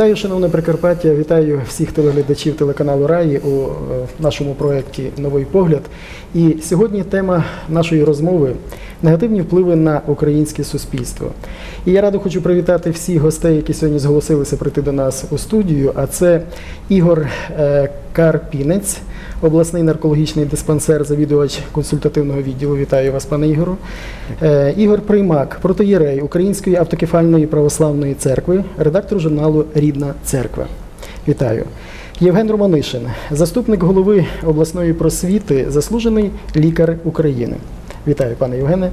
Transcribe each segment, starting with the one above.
Вітаю, шановне Прикарпаття, вітаю всіх телеглядачів телеканалу Раї у е, нашому проєкті Новий погляд. І сьогодні тема нашої розмови негативні впливи на українське суспільство. І я радо хочу привітати всіх гостей, які сьогодні зголосилися прийти до нас у студію. А це Ігор е, Карпінець, обласний наркологічний диспансер, завідувач консультативного відділу. Вітаю вас, пане Ігору. Е, Ігор Приймак, протоєрей Української автокефальної православної церкви, редактор журналу Рідна церква. Вітаю. Євген Романишин, заступник голови обласної просвіти, заслужений лікар України. Вітаю, пане Євгене.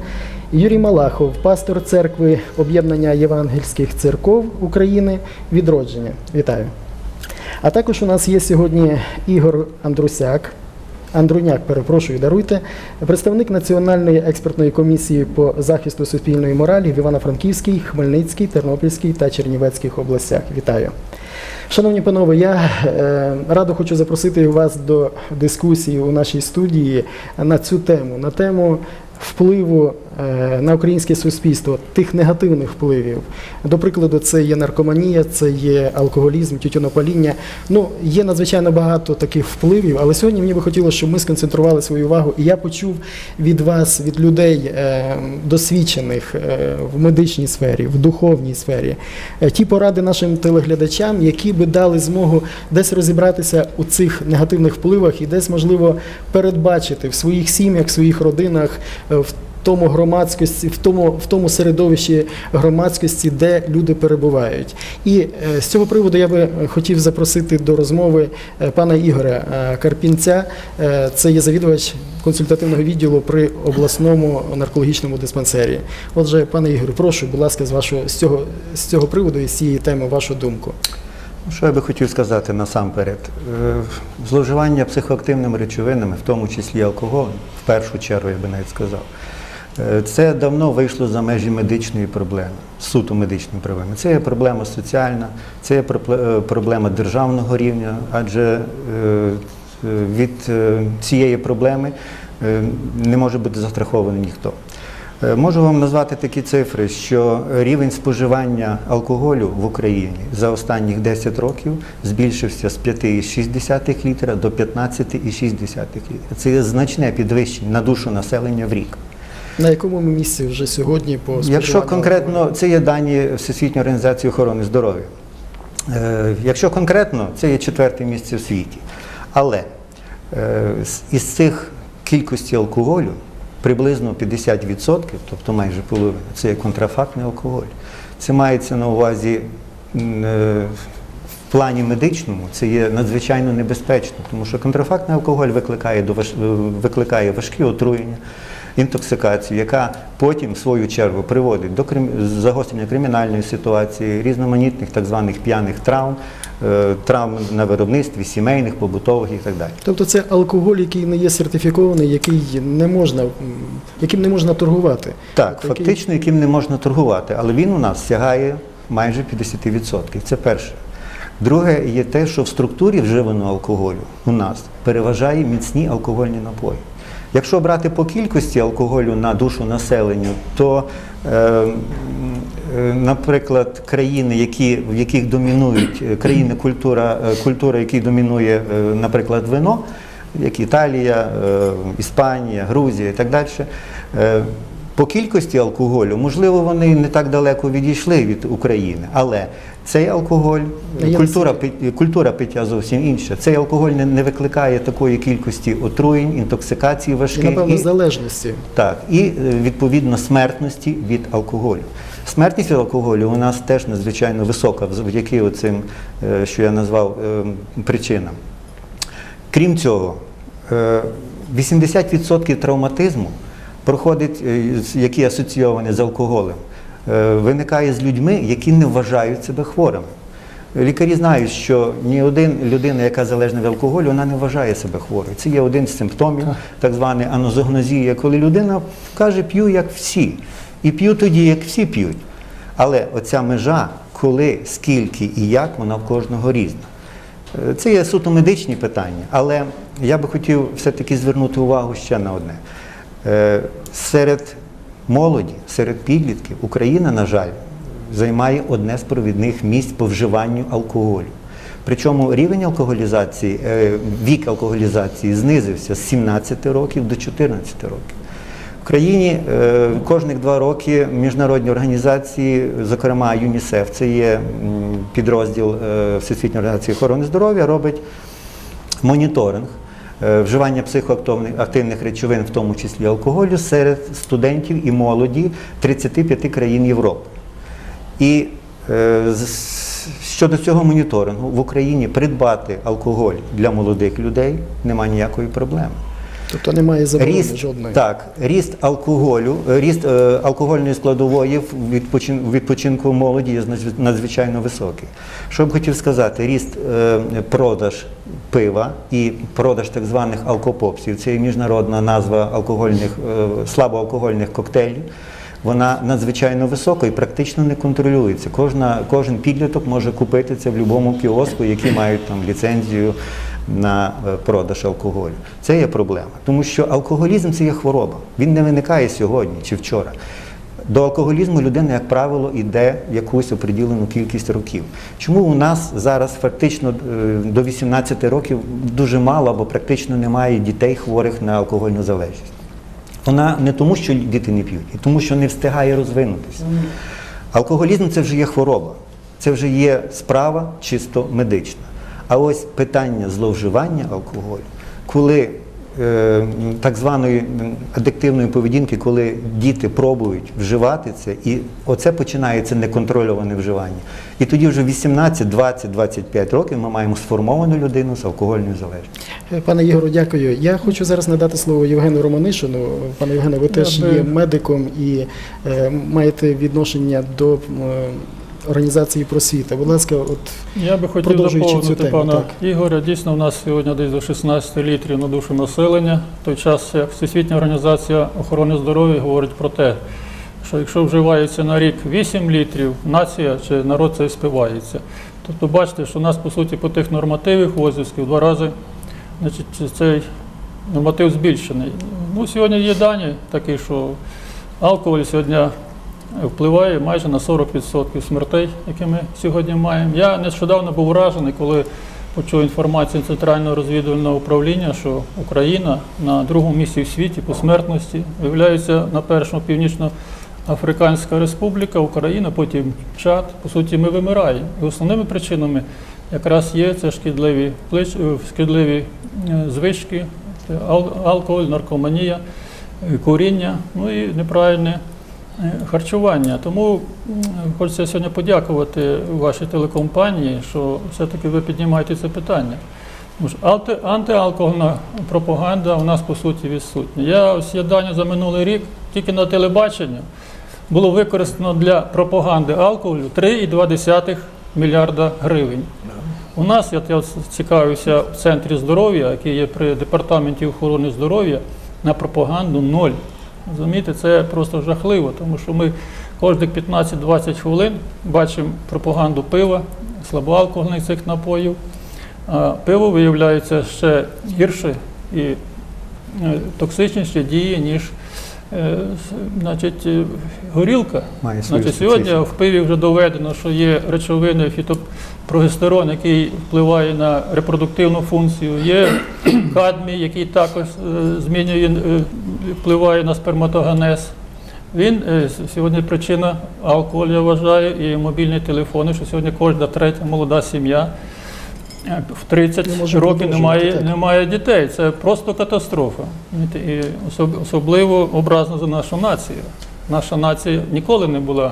Юрій Малахов, пастор церкви Об'єднання Євангельських церков України Відродження. Вітаю. А також у нас є сьогодні Ігор Андрусяк. Андруняк, перепрошую, даруйте, представник Національної експертної комісії по захисту суспільної моралі в Івано-Франківській, Хмельницькій, Тернопільській та Чернівецьких областях. Вітаю. Шановні панове, я е, радо хочу запросити вас до дискусії у нашій студії на цю тему, на тему впливу е, на українське суспільство, тих негативних впливів. До прикладу, це є наркоманія, це є алкоголізм, тютюнопаління. Ну, є надзвичайно багато таких впливів, але сьогодні мені би хотілося, щоб ми сконцентрували свою увагу, і я почув від вас, від людей е, досвідчених е, в медичній сфері, в духовній сфері, ті поради нашим телеглядачам, які би дали змогу десь розібратися у цих негативних впливах і десь, можливо, передбачити в своїх сім'ях, в своїх родинах, в тому громадськості, в тому, в тому середовищі громадськості, де люди перебувають. І е, з цього приводу я би хотів запросити до розмови е, пана Ігоря е, Карпінця. Е, Це є завідувач консультативного відділу при обласному наркологічному диспансері. Отже, пане Ігорю, прошу, будь ласка, з вашого з цього з цього приводу і з цієї теми вашу думку. Ну, Що я би хотів сказати насамперед? Е, Зловживання психоактивними речовинами, в тому числі алкоголем, першу чергу я би навіть сказав, е, це давно вийшло за межі медичної проблеми, суто медичної проблеми. Це є проблема соціальна, це є е, проблема державного рівня, адже е, від цієї проблеми не може бути застрахований ніхто. Е, Можу вам назвати такі цифри, що рівень споживання алкоголю в Україні за останніх 10 років збільшився з 5,6 літра до 15,6 літра. Це є значне підвищення на душу населення в рік. На якому ми місці вже сьогодні по Якщо конкретно, це є дані Всесвітньої організації охорони здоров'я. Е, Якщо конкретно, це є четверте місце в світі. Але е, із цих кількості алкоголю приблизно 50%, тобто майже половина, це є контрафактний алкоголь. Це мається на увазі е, в плані медичному, це є надзвичайно небезпечно, тому що контрафактний алкоголь викликає, викликає важкі отруєння інтоксикацію, яка потім, в свою чергу, приводить до загострення кримінальної ситуації, різноманітних так званих п'яних травм, е, травм на виробництві, сімейних, побутових і так далі. Тобто це алкоголь, який не є сертифікований, який не можна, яким не можна торгувати. Так, який- фактично, яким не можна торгувати, але він у нас сягає майже 50%. Це перше. Друге є те, що в структурі вживаного алкоголю у нас переважає міцні алкогольні напої. Якщо брати по кількості алкоголю на душу населення, то, е, е, наприклад, країни, які, в яких домінують е, країни культура, е, культура, які домінує, наприклад, вино, як Італія, е, Іспанія, Грузія і так далі. е, По кількості алкоголю, можливо, вони не так далеко відійшли від України, але цей алкоголь, культура, культура пиття зовсім інша. Цей алкоголь не, не викликає такої кількості отруєнь, інтоксикації І, важких. напевно, і- залежності. так, і е, відповідно смертності від алкоголю. Смертність від алкоголю у нас теж надзвичайно висока, завдяки оцим, е, що я назвав е, причинам. Крім цього, е, 80% травматизму проходить, е, які асоційовані з алкоголем, е, виникає з людьми, які не вважають себе хворими. Лікарі знають, що ні один людина, яка залежна від алкоголю, вона не вважає себе хворою. Це є один з симптомів, так званий анозогнозія, коли людина каже, п'ю як всі. І п'ю тоді, як всі п'ють. Але оця межа, коли, скільки і як, вона в кожного різна. Е, Це є суто медичні питання, але я би хотів все-таки звернути увагу ще на одне. Е, Серед молоді, серед підлітків Україна, на жаль, займає одне з провідних місць по вживанню алкоголю. Причому рівень алкоголізації, е, вік алкоголізації знизився з 17 років до 14 років. В країні е, кожних два роки міжнародні організації, зокрема ЮНІСЕФ, це є підрозділ е, Всесвітньої організації охорони здоров'я, робить моніторинг вживання психоактивних активних речовин, в тому числі алкоголю, серед студентів і молоді 35 країн Європи. І е, щодо цього моніторингу в Україні придбати алкоголь для молодих людей немає ніякої проблеми. Тобто немає заборони Ріст, жодної. так, ріст алкоголю, ріст е, алкогольної складової в відпочин, відпочинку молоді є надзвичайно високий. Що б хотів сказати, ріст е, продаж пива і продаж так званих алкопопсів, це є міжнародна назва алкогольних, е, слабоалкогольних коктейлів. Вона надзвичайно висока і практично не контролюється. Кожна, кожен підліток може купити це в будь-якому кіоску, які мають там ліцензію на е, продаж алкоголю. Це є проблема, тому що алкоголізм це є хвороба. Він не виникає сьогодні чи вчора. До алкоголізму людина, як правило, йде якусь определену кількість років. Чому у нас зараз фактично е, до 18 років дуже мало або практично немає дітей хворих на алкогольну залежність? Вона не тому, що діти не п'ють, і тому, що не встигає розвинутися. Алкоголізм це вже є хвороба, це вже є справа чисто медична. А ось питання зловживання алкоголю, коли так званої адиктивної поведінки, коли діти пробують вживати це, і оце починається неконтрольоване вживання. І тоді вже 18, 20, 25 років ми маємо сформовану людину з алкогольною залежністю. Е, Пане Ігору, дякую. Я хочу зараз надати слово Євгену Романишину. Пане Євгене, ви теж є медиком і е, маєте відношення до е, організації просвіта. Будь ласка, от Я би хотів цю доповнити тему, пана так. Ігоря. Дійсно, у нас сьогодні десь до 16 літрів на душу населення. В той час, як Всесвітня організація охорони здоров'я говорить про те, що якщо вживається на рік 8 літрів, нація чи народ це спивається. Тобто бачите, що у нас по суті по тих нормативах ВОЗівських в два рази значить, цей норматив збільшений. Ну, сьогодні є дані такі, що алкоголь сьогодні впливає майже на 40% смертей, які ми сьогодні маємо. Я нещодавно був вражений, коли почув інформацію Центрального розвідувального управління, що Україна на другому місці в світі по смертності виявляється на першому північно-африканська республіка, Україна, потім Чад. По суті, ми вимираємо. І основними причинами якраз є це шкідливі, е, шкідливі е, звички, алкоголь, наркоманія, е, куріння, ну і неправильне харчування. Тому хочеться сьогодні подякувати вашій телекомпанії, що все-таки ви піднімаєте це питання. Тому антиалкогольна пропаганда у нас по суті відсутня. Я ось є дані за минулий рік тільки на телебаченні було використано для пропаганди алкоголю 3,2 мільярда гривень. У нас, я цікавився в центрі здоров'я, який є при департаменті охорони здоров'я, на пропаганду ноль. Розумієте, це просто жахливо, тому що ми кожних 15-20 хвилин бачимо пропаганду пива, слабоалкогольних цих напоїв. А пиво виявляється ще гірше і е, токсичніше діє, ніж значить, е, горілка. Має Значить, сьогодні в пиві вже доведено, що є речовини фітопрогестерон, який впливає на репродуктивну функцію. Є кадмій, який також е, змінює, е, впливає на сперматогенез. Він е, сьогодні причина алкоголю, я вважаю, і мобільні телефони, що сьогодні кожна третя молода сім'я е, в 30 Не років немає, так. немає дітей. Це просто катастрофа. І особливо образно за нашу націю. Наша нація ніколи не була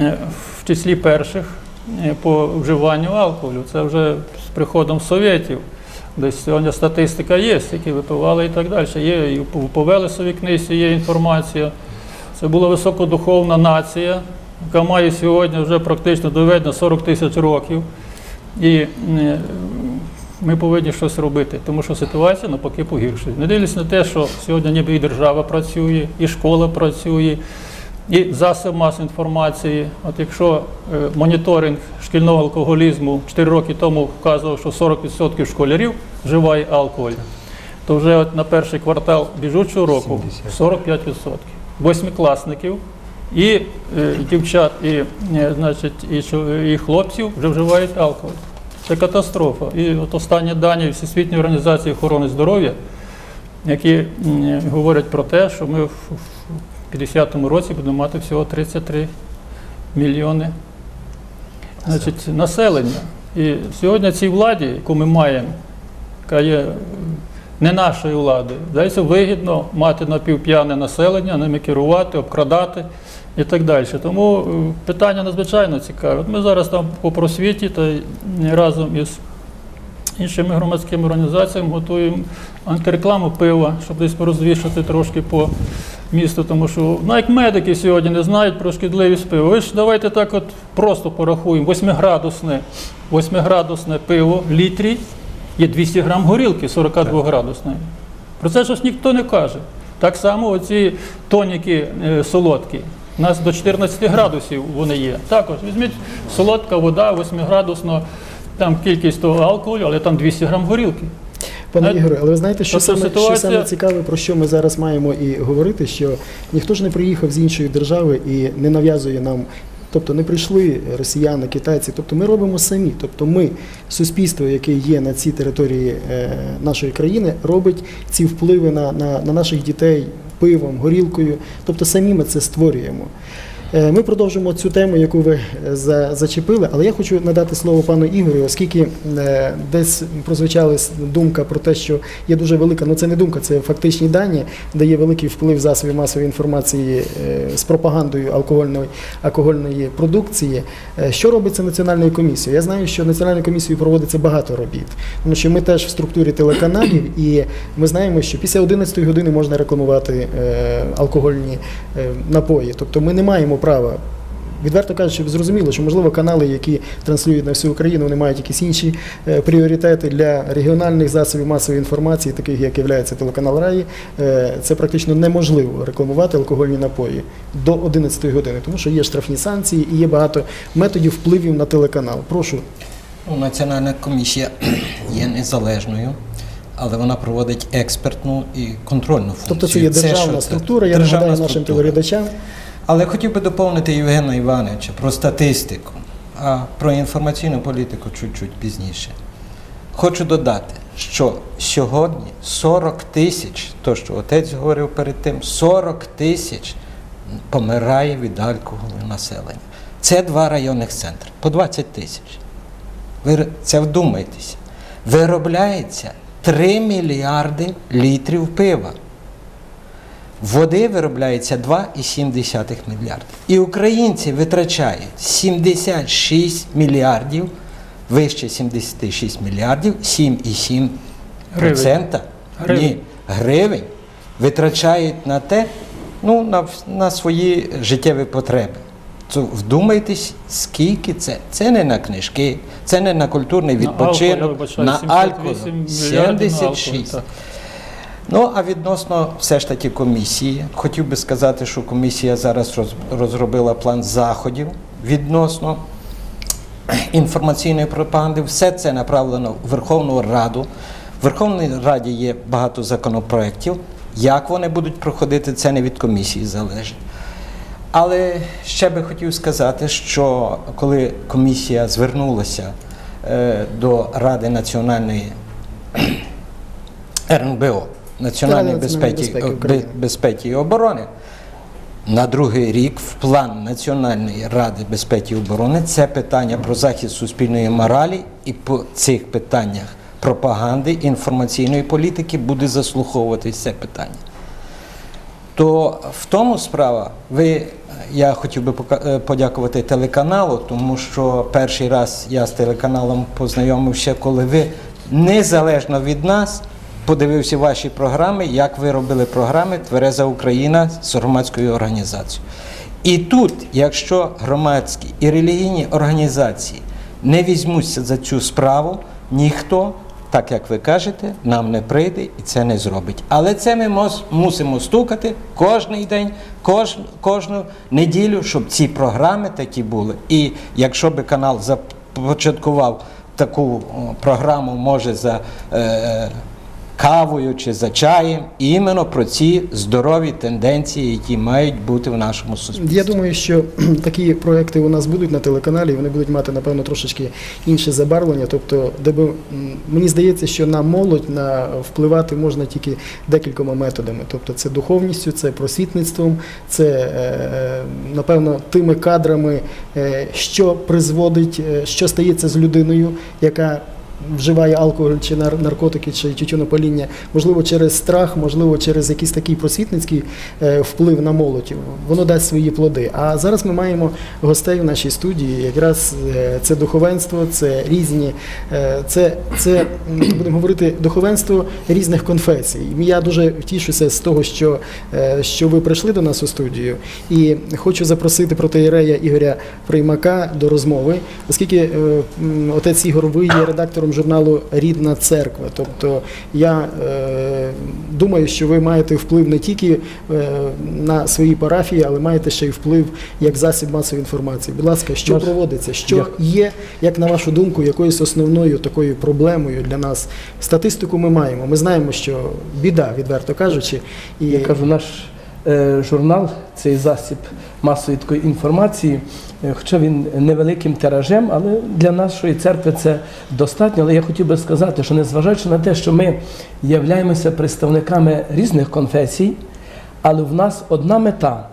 е, в числі перших е, по вживанню алкоголю. Це вже з приходом совєтів. Десь сьогодні статистика є, які випивали і так далі. Є і в по Велесовій книзі є інформація. Це була високодуховна нація, яка має сьогодні вже практично доведено 40 тисяч років. І е, ми повинні щось робити, тому що ситуація навпаки погіршує. Не дивлячись на те, що сьогодні ніби і держава працює, і школа працює, і засоб масової інформації. От якщо е, моніторинг шкільного алкоголізму 4 роки тому вказував, що 40% школярів вживає алкоголь, то вже от на перший квартал біжучого року 45%. Восьмикласників і е, дівчат, і, е, значить, і, і хлопців вже вживають алкоголь. Це катастрофа. І от останні дані Всесвітньої організації охорони здоров'я, які говорять про те, що ми в в 50-му році будемо мати всього 33 мільйони значить, населення. І сьогодні цій владі, яку ми маємо, яка є е, не нашої влади, здається, вигідно мати напівп'яне населення, ними керувати, обкрадати і так далі. Тому е, питання надзвичайно цікаве. От ми зараз там по просвіті та разом із іншими громадськими організаціями готуємо антирекламу пива, щоб десь розвішати трошки по місту, тому що навіть медики сьогодні не знають про шкідливість пива. Ви ж давайте так от просто порахуємо. Восьмиградусне, восьмиградусне пиво в літрі є 200 грам горілки 42 градусної. Про це ж ніхто не каже. Так само оці тоніки е, солодкі. У нас до 14 градусів вони є. Також візьміть солодка вода, 8-градусна, там кількість того алкоголю, але там 200 грам горілки. Пане Е, Ігоре, але ви знаєте, що тобто саме, що саме цікаве, про що ми зараз маємо і говорити, що ніхто ж не приїхав з іншої держави і не нав'язує нам. Тобто не прийшли росіяни, китайці, тобто ми робимо самі. Тобто ми, суспільство, яке є на цій території е, нашої країни, робить ці впливи на, на, на наших дітей пивом, горілкою. Тобто самі ми це створюємо. Е, Ми продовжимо цю тему, яку ви е, за- зачепили, але я хочу надати слово пану Ігорю, оскільки е, десь прозвучала думка про те, що є дуже велика, ну це не думка, це фактичні дані, де є великий вплив засобів масової інформації з пропагандою алкогольної, алкогольної продукції. Що робиться національною комісією? Я знаю, що національною комісією проводиться багато робіт, тому що ми теж в структурі телеканалів, і ми знаємо, що після 11 години можна рекламувати алкогольні напої. Тобто ми не маємо права. Відверто кажучи, зрозуміло, що можливо канали, які транслюють на всю Україну, вони мають якісь інші е, пріоритети для регіональних засобів масової інформації, таких як є телеканал Раї. Е, це практично неможливо рекламувати алкогольні напої до 11 години, тому що є штрафні санкції і є багато методів впливів на телеканал. Прошу. Ну, Національна комісія є незалежною, але вона проводить експертну і контрольну функцію. Тобто це є державна що? структура. Я Державна нагадаю нашим телеглядачам. Але хотів би доповнити Євгена Івановича про статистику, а про інформаційну політику чуть-чуть пізніше. Хочу додати, що сьогодні 40 тисяч, то що отець говорив перед тим, 40 тисяч помирає від алкоголю населення. Це два районних центри, по 20 тисяч. Ви це вдумайтеся. Виробляється 3 мільярди літрів пива. Води виробляється 2,7 мільярди. І українці витрачають 76 мільярдів, вище 76 мільярдів, 7,7 процента Гривень. ні, гривень витрачають на те, ну, на, на свої життєві потреби. Вдумайтесь, скільки це. Це не на книжки, це не на культурний відпочинок, вибачаю, на 78 алкоголь. мільярдів на алкоголь, 76. Ну, а відносно все ж таки комісії, хотів би сказати, що комісія зараз розробила план заходів відносно інформаційної пропаганди. Все це направлено в Верховну Раду. В Верховній Раді є багато законопроєктів. Як вони будуть проходити, це не від комісії залежить. Але ще би хотів сказати, що коли комісія звернулася е, до Ради національної РНБО, Національної безпеки, безпеки безпеки і оборони, на другий рік в план Національної ради безпеки і оборони це питання про захист суспільної моралі і по цих питаннях пропаганди інформаційної політики буде заслуховуватись це питання. То в тому справа, ви, я хотів би е, подякувати телеканалу, тому що перший раз я з телеканалом познайомився, коли ви незалежно від нас подивився ваші програми, як ви робили програми Твереза Україна з громадською організацією. І тут, якщо громадські і релігійні організації не візьмуться за цю справу, ніхто так як ви кажете, нам не прийде і це не зробить. Але це ми мусимо стукати кожний день, кож, кожну неділю, щоб ці програми такі були. І якщо би канал започаткував таку програму, може за е, кавою чи за чаєм, іменно про ці здорові тенденції, які мають бути в нашому суспільстві. Я думаю, що такі проекти у нас будуть на телеканалі, вони будуть мати, напевно, трошечки інше забарвлення. Тобто, де би, мені здається, що на молодь на впливати можна тільки декількома методами. Тобто це духовністю, це просвітництвом, це, е, напевно, тими кадрами, е, що призводить, е, що стається з людиною, яка вживає алкоголь чи нар- наркотики, чи тютюнопаління, можливо, через страх, можливо, через якийсь такий просвітницький е, вплив на молодь. Воно дасть свої плоди. А зараз ми маємо гостей в нашій студії. Якраз е, це духовенство, це різні, е, це, це будемо говорити, духовенство різних конфесій. Я дуже тішуся з того, що, що ви прийшли до нас у студію. І хочу запросити протеєрея Ігоря Приймака до розмови, оскільки отець Ігор, ви є редактором журналу Рідна церква. Тобто я е, думаю, що ви маєте вплив не тільки е, на свої парафії, але маєте ще й вплив як засіб масової інформації. Будь ласка, що Наш- проводиться? Що є, як на вашу думку, якоюсь основною такою проблемою для нас? Статистику ми маємо. Ми знаємо, що біда, відверто кажучи, і Я кажу, наш журнал цей засіб масової такої інформації, е, хоча він невеликим тиражем, але для нашої церкви це достатньо. Але я хотів би сказати, що незважаючи на те, що ми являємося представниками різних конфесій, але в нас одна мета.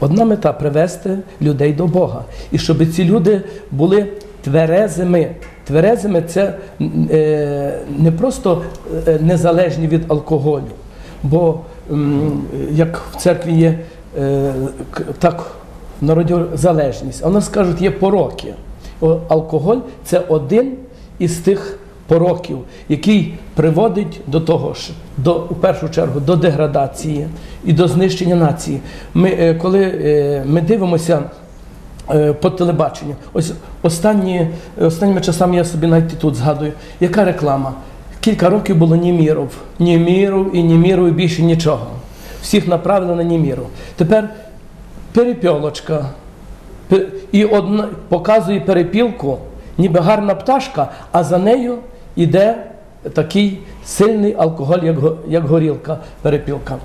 Одна мета привести людей до Бога. І щоб ці люди були тверезими. Тверезими це е, не просто е, незалежні від алкоголю. Бо як в церкві є е, так в народі залежність, а в є пороки. Алкоголь це один із тих пороків, який приводить до того ж, до, у першу чергу, до деградації і до знищення нації. Ми, е, коли е, ми дивимося по телебаченню, ось останні, останніми часами я собі навіть тут згадую, яка реклама? Кілька років було Німіров, Німіров і Німіров і більше нічого. Всіх направили на Німіров. Тепер перепілочка. І одна показує перепілку, ніби гарна пташка, а за нею йде такий сильний алкоголь, як, як горілка, перепілка.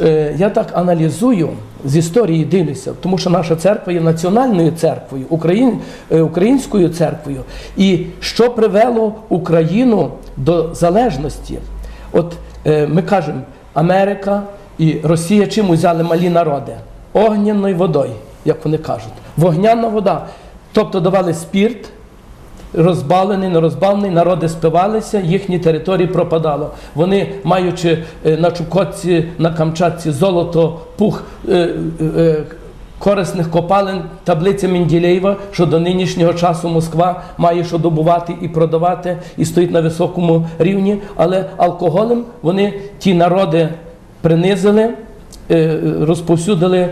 Е, Я так аналізую з історії дивлюся, тому що наша церква є національною церквою, е, українською церквою. І що привело Україну до залежності? От е, ми кажемо, Америка і Росія чим взяли малі народи? Огняною водою, як вони кажуть. Вогняна вода. Тобто давали спірт, розбалений, нерозбавлений, народи спивалися, їхні території пропадало. Вони, маючи е, на Чукотці, на Камчатці золото, пух е, е, корисних копалин, таблиця Менділеєва, що до нинішнього часу Москва має що добувати і продавати, і стоїть на високому рівні, але алкоголем вони ті народи принизили, розповсюдили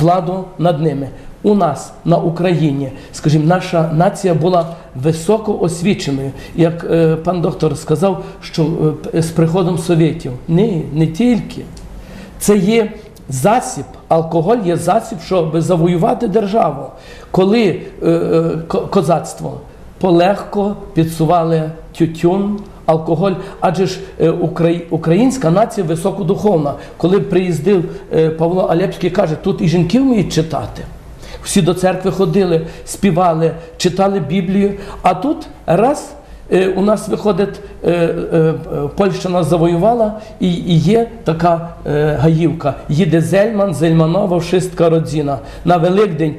владу над ними. У нас на Україні, скажімо, наша нація була високо освіченою. Як е, пан доктор сказав, що е, з приходом совєтів. Ні, не тільки. Це є засіб, алкоголь є засіб, щоб завоювати державу. Коли е, е, козацтво полегко підсували тютюн, алкоголь, адже ж е, українська нація високодуховна. Коли приїздив е, Павло Алепський, каже, тут і жінки вміють читати. Всі до церкви ходили, співали, читали Біблію. А тут раз е, у нас виходить, е, е, Польща нас завоювала, і, є така гаївка. Їде Зельман, Зельманова, вшистка родзіна. На Великдень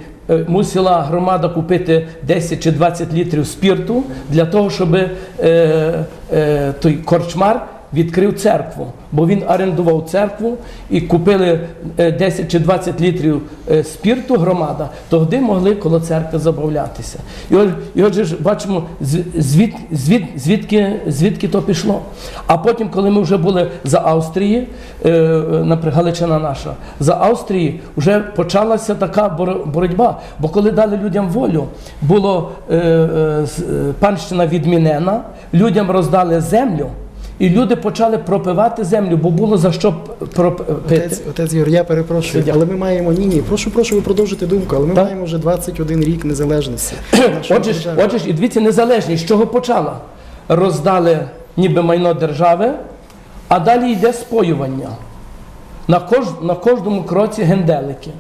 мусила громада купити 10 чи 20 літрів спірту для того, щоб е, е, той корчмар відкрив церкву, бо він орендував церкву і купили е, 10 чи 20 літрів е, спірту громада, тоді могли коло церкви забавлятися. І, і отже ж бачимо, звід, звід, звідки, звідки то пішло. А потім, коли ми вже були за Австрії, е, е, наприклад, Галичина наша, за Австрії вже почалася така боротьба. Бо коли дали людям волю, е, е, е, панщина відмінена, людям роздали землю. І люди почали пропивати землю, бо було за що пропити. Отець, отець Ігор, я перепрошую, але ми маємо ні, ні. Прошу, прошу, ви продовжити думку, але ми Так. маємо вже 21 рік незалежності. Отже ж, отже ж, і дивіться, незалежність з чого почала? Роздали ніби майно держави, а далі йде споювання. На, кож, на кожному кроці генделики.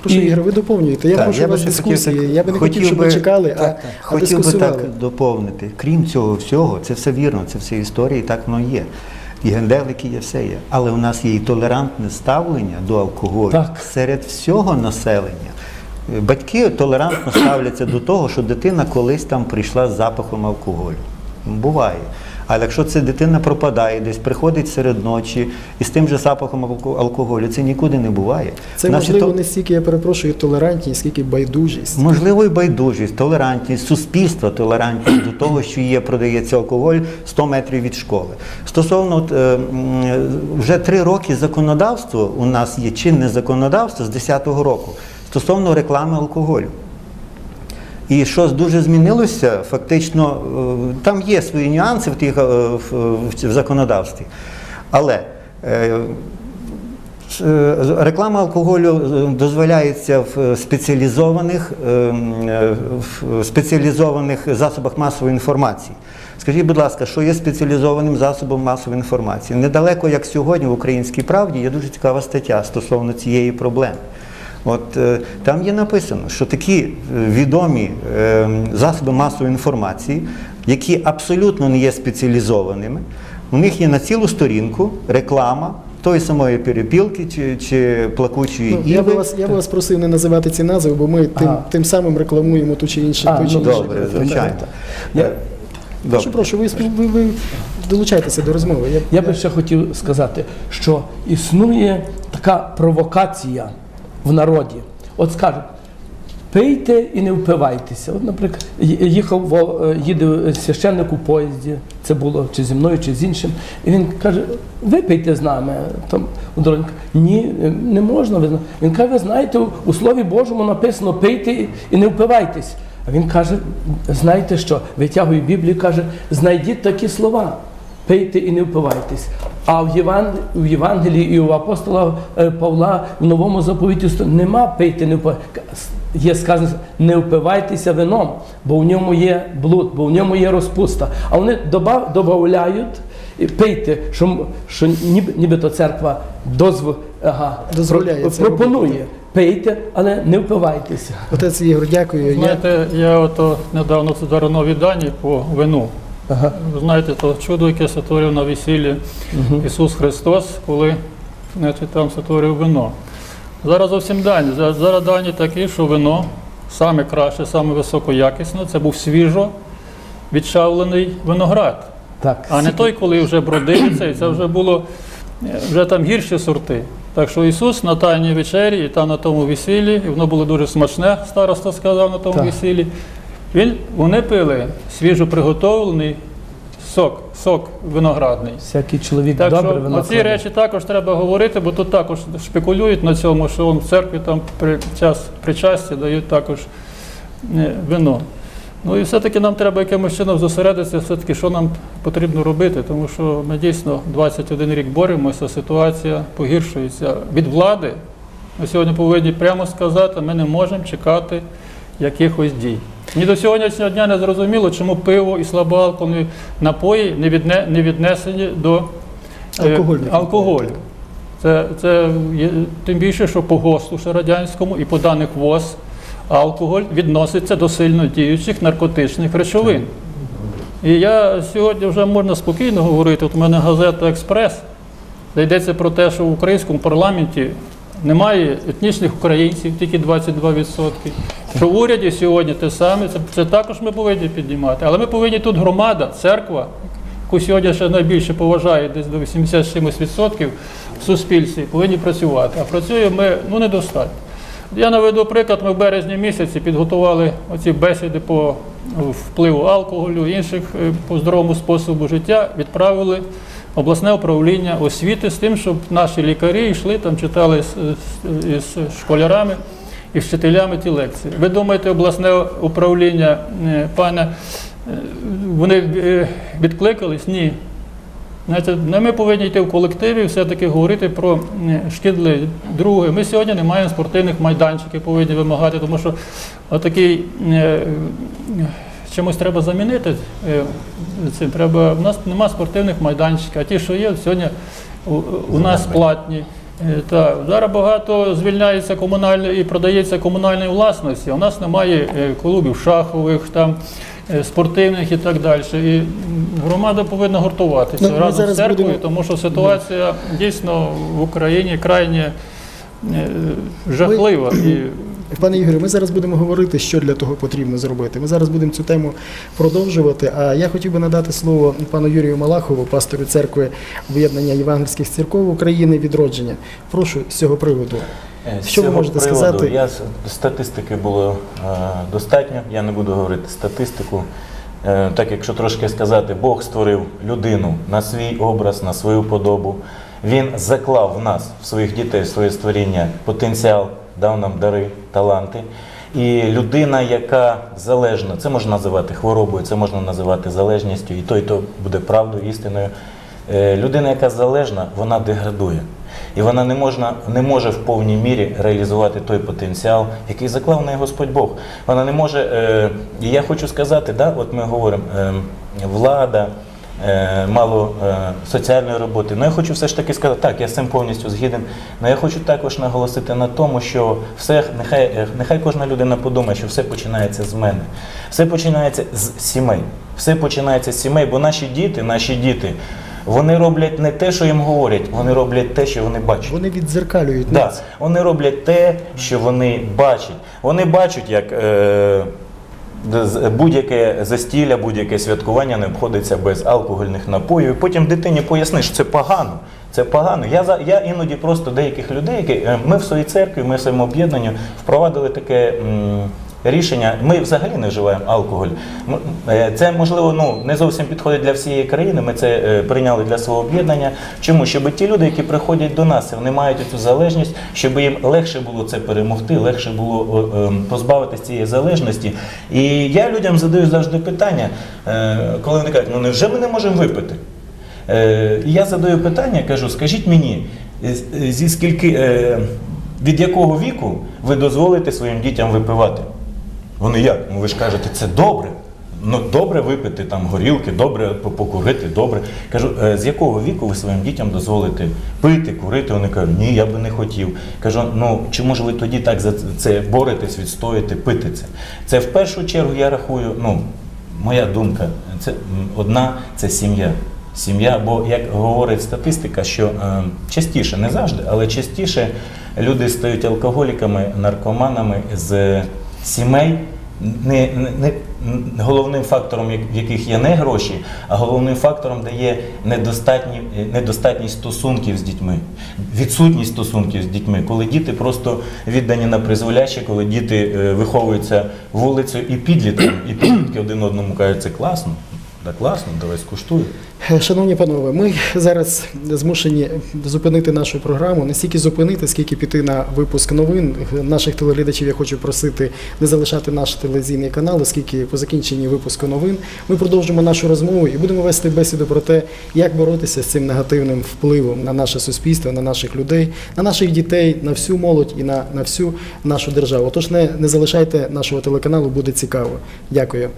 Прошу, І- Ігор, ви доповнюєте. Я Так, прошу я вас дискусії. так- Я би не хотів, щоб ви чекали, а, так, а Хотів би так доповнити. Крім цього всього, це все вірно, це все історії, так воно є. І генделики є, все є. Але у нас є і толерантне ставлення до алкоголю Так. серед всього населення. Е, Батьки толерантно ставляться до того, що дитина колись там прийшла з запахом алкоголю. Буває. Але якщо ця дитина пропадає, десь приходить серед ночі і з тим же запахом алкоголю, це нікуди не буває. Це Наші можливо то- не стільки, я перепрошую, толерантність, скільки байдужість. Можливо, і байдужість, толерантність, суспільство толерантність до того, що є, продається алкоголь 100 метрів від школи. Стосовно от, е, вже три роки законодавство у нас є чинне законодавство з 10-го року стосовно реклами алкоголю. І що дуже змінилося, фактично, е, там є свої нюанси в, тих, е, в, законодавстві. Але е, Реклама алкоголю дозволяється в спеціалізованих, е, е, в спеціалізованих засобах масової інформації. Скажіть, будь ласка, що є спеціалізованим засобом масової інформації? Недалеко, як сьогодні в Українській правді, є дуже цікава стаття стосовно цієї проблеми. От е, там є написано, що такі е, відомі е, засоби масової інформації, які абсолютно не є спеціалізованими, у них є на цілу сторінку реклама тої самої перепілки чи, чи плакучої Ну, я, би вас, я би вас просив не називати ці назви, бо ми тим, Ага. тим самим рекламуємо ту чи іншу. А, той чи ну, Добре, звичайно. Так, так. Я, Добре. Прошу, прошу, ви, ви, ви долучайтеся до розмови. Я, я би ще хотів сказати, що існує така провокація в народі. От скажуть, пийте і не впивайтеся. От, наприклад, їхав во- е, їде священник у поїзді, це було чи зі мною, чи з іншим. І він каже: випийте з нами. Там. Ні, не можна. Він каже, ви знаєте, у Слові Божому написано пийте і не впивайтесь. А він каже: знаєте що? Витягує Біблію, каже, знайдіть такі слова. Пийте і не впивайтесь. А в, Єван... в Євангелії і у апостола е, Павла в новому заповіті нема пийте, не впивайтесь. Є сказано, не впивайтеся вином, бо в ньому є блуд, бо в ньому є розпуста. А вони доба- додають і пийте, що, що ніби, нібито церква дозв... ага, Дозволяє про- пропонує. робити. Пийте, але не впивайтеся. Отець Ігор, дякую. Я, Знаєте, я ото недавно зараз нові дані по вину. Ага. Ви знаєте, то чудо, яке сотворив на весіллі Ісус Христос, коли значить, там сотворив вино. Зараз зовсім дані. Зараз дані такі, що вино саме краще, саме високоякісне, це був свіжо відчавлений виноград. Так. А не той, коли вже бродив цей, це вже було вже там гірші сорти. Так що Ісус на тайній вечері і там на тому весіллі, і воно було дуже смачне, староста сказав на тому Так. весіллі. Він, вони пили свіжо приготовлений сок, сок виноградний. Всякий чоловік Так добре що вино оці речі також треба говорити, бо тут також шпекулюють на цьому, що он в церкві там при час причасті дають також е, вино. Ну і все-таки нам треба якимось чином зосередитися, все-таки, що нам потрібно робити, тому що ми дійсно 21 рік боремося, ситуація погіршується. Від влади ми сьогодні повинні прямо сказати, ми не можемо чекати якихось дій. Ні до сьогоднішнього дня не зрозуміло, чому пиво і слабоалкогольні напої не, відне, не віднесені до е, алкоголю. Це, це є, тим більше, що по ГОСТу ще радянському і по даних ВОЗ алкоголь відноситься до сильно діючих наркотичних речовин. І я сьогодні вже можна спокійно говорити. От у мене газета Експрес, де йдеться про те, що в українському парламенті немає етнічних українців, тільки 22%. Що в уряді сьогодні те саме, це, це також ми повинні піднімати. Але ми повинні тут громада, церква, яку сьогодні ще найбільше поважає, десь до 87% в суспільстві, повинні працювати. А працюємо ми ну, недостатньо. Я наведу приклад, ми в березні місяці підготували оці бесіди по впливу алкоголю, інших е, по здоровому способу життя, відправили обласне управління освіти з тим, щоб наші лікарі йшли там, читали з, школярами і вчителями ті лекції. Ви думаєте, обласне управління, е, пане, е, вони е, відкликались? Ні. Ми повинні йти в колективі, все-таки говорити про шкідливі. Друге, ми сьогодні не маємо спортивних майданчиків, повинні вимагати, тому що отакий чимось треба замінити е, цим. Треба, у нас нема спортивних майданчиків, а ті, що є, сьогодні у, у нас платні. Е, Та, зараз багато звільняється комунальної і продається комунальної власності. У нас немає е, клубів шахових, там, спортивних і так далі. І громада повинна гуртуватися Ну, разом з церквою, будемо- тому що ситуація дійсно в Україні крайне е, жахлива. І Пане Ігорю, ми зараз будемо говорити, що для того потрібно зробити. Ми зараз будемо цю тему продовжувати. А я хотів би надати слово пану Юрію Малахову, пастору церкви об'єднання євангельських церков України відродження. Прошу з цього приводу. Е, з Що ви можете приводу сказати? Я статистики було е, достатньо. Я не буду говорити статистику. Е, так, якщо трошки сказати, Бог створив людину на свій образ, на свою подобу. Він заклав в нас, в своїх дітей, в своє створіння, потенціал, дав нам дари, таланти. І людина, яка залежна, це можна називати хворобою, це можна називати залежністю, і то, і то буде правдою, істиною. Е, Людина, яка залежна, вона деградує. І вона не, можна, не може в повній мірі реалізувати той потенціал, який заклав неї Господь Бог. Вона не може, е, і я хочу сказати, да, от ми говоримо, е, влада, мало е, соціальної роботи. Ну я хочу все ж таки сказати, так, я з цим повністю згіден. Але я хочу також наголосити на тому, що все, нехай, е, нехай кожна людина подумає, що все починається з мене. Все починається з сімей. Все починається з сімей, бо наші діти, наші діти, вони роблять не те, що їм говорять, вони роблять те, що вони бачать. Вони віддзеркалюють Да, нас. вони роблять те, що вони бачать. Вони бачать, як е, будь-яке застілля, будь-яке святкування не обходиться без алкогольних напоїв. Потім дитині поясниш, що це погано. Це погано. Я я іноді просто деяких людей, які е, ми в своїй церкві, ми в своєму об'єднанню впровадили таке. м, Рішення, ми взагалі не вживаємо алкоголь. Е, Це можливо ну не зовсім підходить для всієї країни. Ми це е, прийняли для свого об'єднання. Чому? Щоб ті люди, які приходять до нас, вони мають цю залежність, щоб їм легше було це перемогти, легше було е, е, позбавитися цієї залежності. І я людям задаю завжди питання, е, коли вони кажуть, ну невже ми не можемо випити? Я задаю питання, кажу, скажіть мені, зі скільки, від якого віку ви дозволите своїм дітям випивати? Вони як? Ну ви ж кажете, це добре. Ну добре випити там горілки, добре по- покурити, добре. Кажу, «Е, з якого віку ви своїм дітям дозволите пити, курити? Вони кажуть, ні, я би не хотів. Кажу, ну чому ж ви тоді так за це боретесь, відстоїте, пити це? Це в першу чергу я рахую, ну, моя думка, це одна це сім'я. Сім'я, бо як говорить статистика, що е, частіше, не завжди, але частіше люди стають алкоголіками, наркоманами з сімей. Не, не, не головним фактором, в яких є не гроші, а головним фактором, де є недостатні, недостатність стосунків з дітьми, відсутність стосунків з дітьми, коли діти просто віддані на призволяще, коли діти е, виховуються вулицею і підлітком, і підлітки один одному кажуть, це класно, так класно, давай скуштуй. Е, Шановні панове, ми зараз змушені зупинити нашу програму. Не стільки зупинити, скільки піти на випуск новин. Наших телеглядачів я хочу просити не залишати наш телевізійний канал, оскільки по закінченні випуску новин ми продовжимо нашу розмову і будемо вести бесіду про те, як боротися з цим негативним впливом на наше суспільство, на наших людей, на наших дітей, на всю молодь і на, на всю нашу державу. Тож не, не залишайте нашого телеканалу, буде цікаво. Дякую.